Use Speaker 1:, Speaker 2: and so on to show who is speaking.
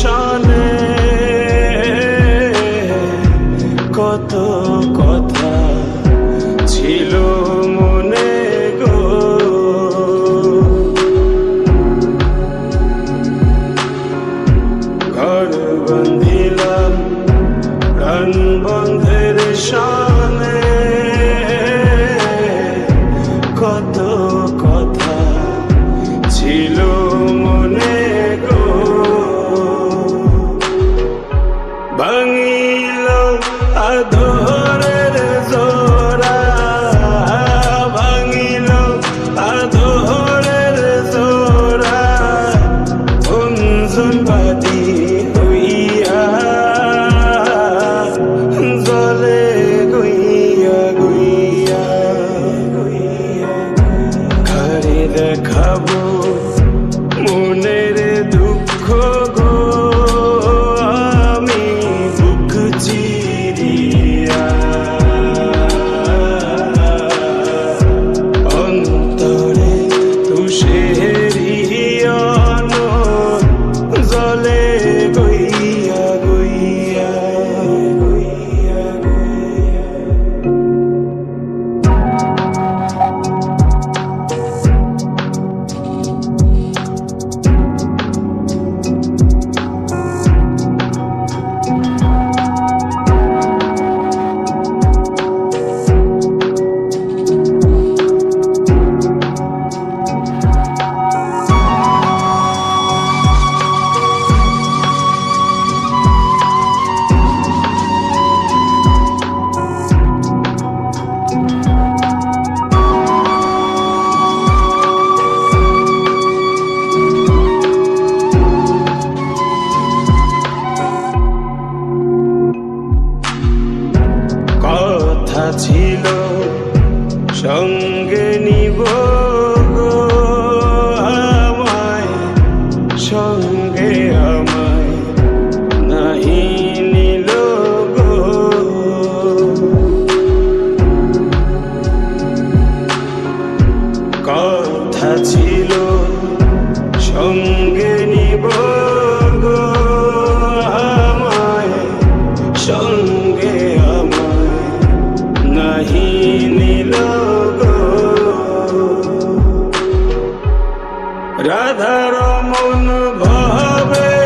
Speaker 1: সনে কত কথা ছিল মনে গো। ঘর বন্ধিলাম প্রাণ বন্ধের সনে Soul Party. ছিল সঙ্গে নিব গো আমায় সঙ্গে আমায় নাহি গো। কথা ছিল সঙ্গে বাহিনী রাধারমন ভাবে